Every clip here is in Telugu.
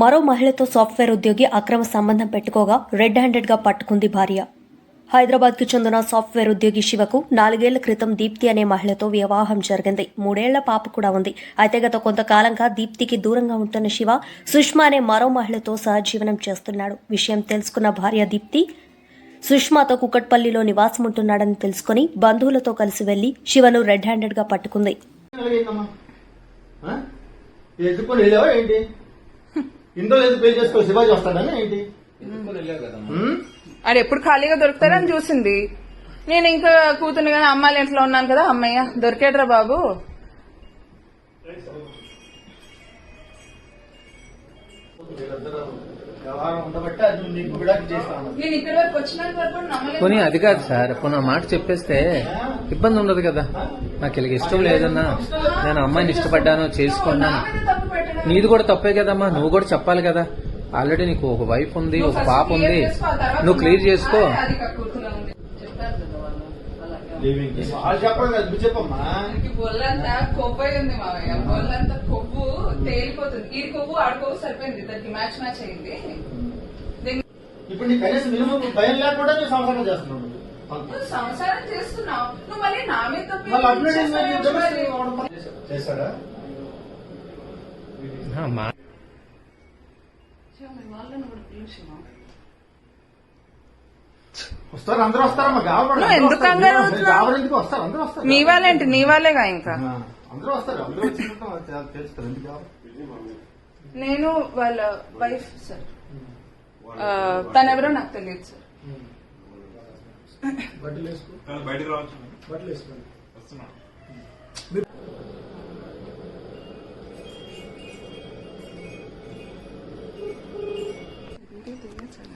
మరో మహిళతో సాఫ్ట్వేర్ ఉద్యోగి అక్రమ సంబంధం పెట్టుకోగా రెడ్ హ్యాండెడ్గా పట్టుకుంది భార్య. హైదరాబాద్కి చెందిన సాఫ్ట్వేర్ ఉద్యోగి శివకు నాలుగేళ్ళ క్రితం దీప్తి అనే మహిళతో వివాహం జరిగింది. మూడేళ్ళ పాప కూడా ఉంది. అయితే గత కొంతకాలంగా దీప్తికి దూరంగా ఉంటున్న శివ సుష్మా అనే మరో మహిళతో సహజీవనం చేస్తున్నాడు. విషయం తెలుసుకున్న భార్య దీప్తి సుష్మాతో కుకట్పల్లిలో నివాసం ఉంటున్నాడని తెలుసుకుని బంధువులతో కలిసి వెళ్ళి శివను రెడ్ హ్యాండెడ్గా పట్టుకుంది. ఇంట్లో ఎందుకు పెళ్ళి చేసుకో? శివాజీ వస్తాడని ఏంటి? ఆడు ఎప్పుడు ఖాళీగా దొరుకుతారని చూసింది. నేను ఇంకా కూతురు కానీ అమ్మాయిల ఇంట్లో ఉన్నాను కదా అమ్మయ్య దొరికాడురా బాబు. అది పోనీ అది కాదు సార్ పోనీ ఆ మాట చెప్పేస్తే ఇబ్బంది ఉండదు కదా. నాకు ఇలాగ ఇష్టం లేదన్నా నేను అమ్మాయిని ఇష్టపడ్డాను చేసుకున్నాను. నీది కూడా తప్పే కదమ్మా నువ్వు కూడా చెప్పాలి కదా. ఆల్రెడీ నీకు ఒక వైఫ్ ఉంది ఒక పాప ఉంది. నువ్వు క్లియర్ చేసుకో. కొవ్వు తేలిపోతుంది. ఈ కొవ్వు సరిపోయింది. దానికి మ్యాచ్ మ్యాచ్ అయింది. ఇప్పుడు కనీసం మినిమం భయం లేకుండా నువ్వు సంసారం చేస్తున్నావు నువ్వు. నువ్వు సంసారం చేస్తున్నావు. నువ్వు మళ్ళీ నా మీద వస్తారు అందరూ వస్తారమ్మా ఎందుకు కంగారు అవుతున్నావు? గావరు ఎందుకు వస్తారు. అందరూ వస్తారు మీ వాళ్ళేంటి? నీ వాళ్ళేగా ఇంకా? అందరూ వస్తారు అందరూ వచ్చినట్టు వాళ్ళకి తెలు- తెలుస్తారు ఎందుకు గావరు? నేను వాళ్ళ వైఫ్ సార్ తనెవరో నాకు తెలియదు సార్ బయటకు రావచ్చు. వస్తున్నా.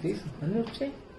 100 से